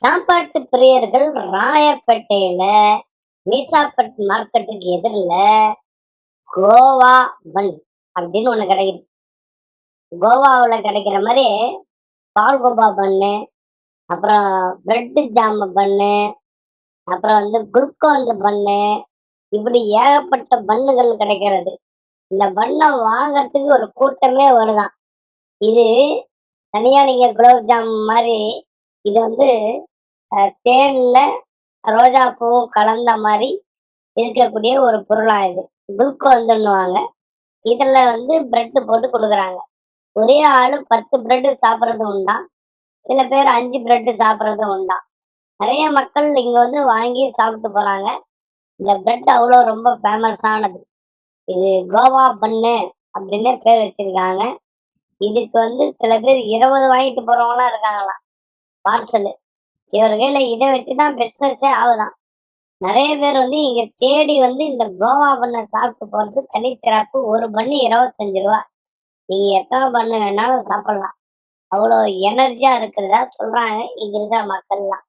சாப்பாட்டு பிரியர்கள் ராயப்பேட்டையில மீசாப்பட் மார்க்கெட்டுக்கு எதிரில் கோவா பன் அப்படின்னு ஒன்று கிடைக்குது. கோவாவில் கிடைக்கிற மாதிரி பால்கோபா பண்ணு அப்புறம் பிரெட்டு ஜாமு பண்ணு அப்புறம் வந்து குளுக்கோந்து பண்ணு இப்படி ஏகப்பட்ட பண்ணுகள் கிடைக்கிறது. இந்த பண்ணை வாங்கறதுக்கு ஒரு கூட்டமே வருதான். இது தனியாக நீங்கள் குலோப் ஜாம் மாதிரி இது வந்து தேன்ல ரோஜா பூவும் கலந்த மாதிரி இருக்கக்கூடிய ஒரு பொருளா இது. குளுக்கோந்துன்னுவாங்க இதுல வந்து பிரெட்டு போட்டு கொடுக்குறாங்க. ஒரே ஆளு பத்து பிரெட்டு சாப்பிட்றது உண்டா? சில பேர் அஞ்சு பிரெட்டு சாப்பிட்றது உண்டா? நிறைய மக்கள் இங்க வந்து வாங்கி சாப்பிட்டு போறாங்க. இந்த பிரெட் அவ்வளோ ரொம்ப ஃபேமஸானது. இது கோவா பண்ணு அப்படின்னு பேர் வச்சிருக்காங்க. இதுக்கு வந்து சில பேர் இருபது வாங்கிட்டு போறவங்களாம் இருக்காங்களாம். பார்சல் இவர்களை கையில இதை வச்சுதான் பிஸ்னஸே ஆகுதான். நிறைய பேர் வந்து இங்க தேடி வந்து இந்த கோவா பண்ணை சாப்பிட்டு போறது தனிச்சிறப்பு ஒரு பண்ணு இருபத்தஞ்சு ரூபா. நீங்க எத்தனை பண்ணு வேணாலும் சாப்பிடலாம். அவ்வளோ எனர்ஜியா இருக்கிறதா சொல்றாங்க இங்க இருக்கிற மக்கள்லாம்.